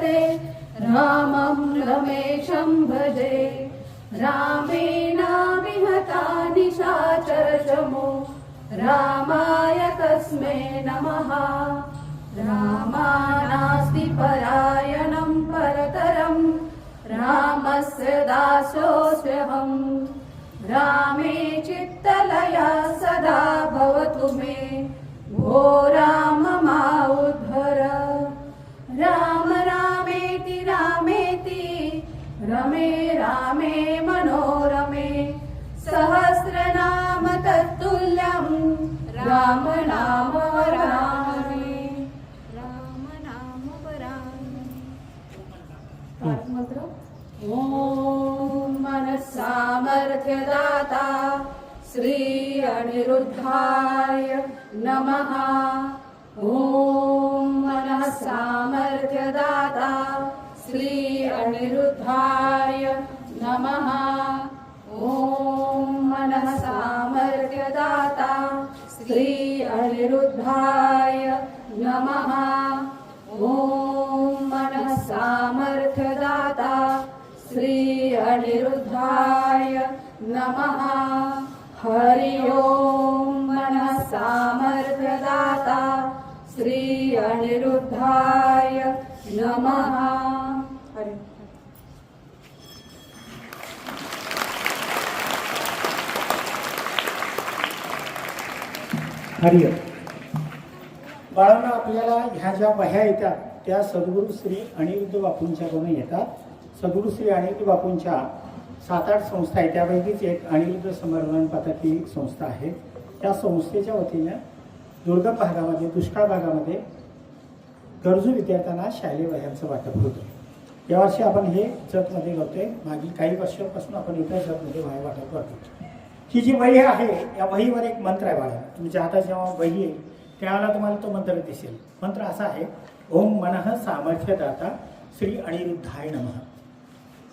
ते रामं रमेशं भजे। रामेणाभिहता निशाचरशमो रामाय तस्मै नमः। रामा नास्ति परायणं परतरं। रामस्य दासोऽस्म्यहम् रामे चित्तलया सदा भवतु मे। घोरा राम नाम वरानने राम नाम वरानने मंत्र ॐ मनस्सामर्थ्यदाता श्री अनिरुद्धाय नमः। ॐ मनः सामर्थ्यदाता श्री अनिरुद्धाय नमः। ॐ मनः सामर्थ्यदाता श्री अनिरुद्धाय नमः। ॐ मनसामर्थदाता श्री अनिरुद्धाय नमः। हरि ओं मनसामर्थदाता श्री अनिरुद्धाय नमः हरि हरिय. बाळांना आपल्याला ह्या ज्या वह्या येतात त्या सद्गुरू श्री अनिरुद्ध बापूंच्याकडून येतात. सद्गुरू श्री अनिरुद्ध बापूंच्या सात आठ संस्था आहे त्यापैकीच एक अनिरुद्ध समर्पण पथक ही संस्था आहे. त्या संस्थेच्या वतीनं दुर्गम भागामध्ये दुष्काळ भागामध्ये गरजू विद्यार्थ्यांना शालेय वह्यांचं वाटप होतं. यावर्षी आपण हे जतमध्ये करतोय. मागील काही वर्षापासून आपण इतर जतमध्ये वह्या वाटप करतो ही जी वही आहे या वहीवर एक मंत्र आहे बाळा. तुमच्या हातात जेव्हा वही आहे त्यावेळेला तुम्हाला तो मंत्र दिसेल. मंत्र असा आहे ओम मनः सामर्थ्यदाता श्री अनिरुद्धाय नमः.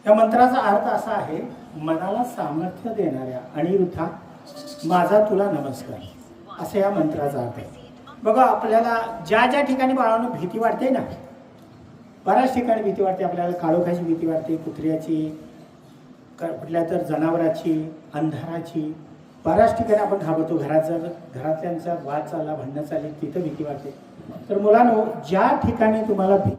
या मंत्राचा अर्थ असा आहे मनाला सामर्थ्य देणाऱ्या अनिरुद्धा माझा तुला नमस्कार. असं या मंत्राचा अर्थ आहे. बघा आपल्याला ज्या ज्या ठिकाणी बाळांना भीती वाटते ना बऱ्याच ठिकाणी भीती वाटते. आपल्याला काळोखाची भीती वाटते कुत्र्याची कुठल्या तर जनावराची अंधाराची बऱ्याच ठिकाणी आपण घाबरतो. घरात जर घरातल्यांचा वाद चालला भांडणं चालली तिथं भीती वाटते. तर मुलांनो ज्या ठिकाणी तुम्हाला भीती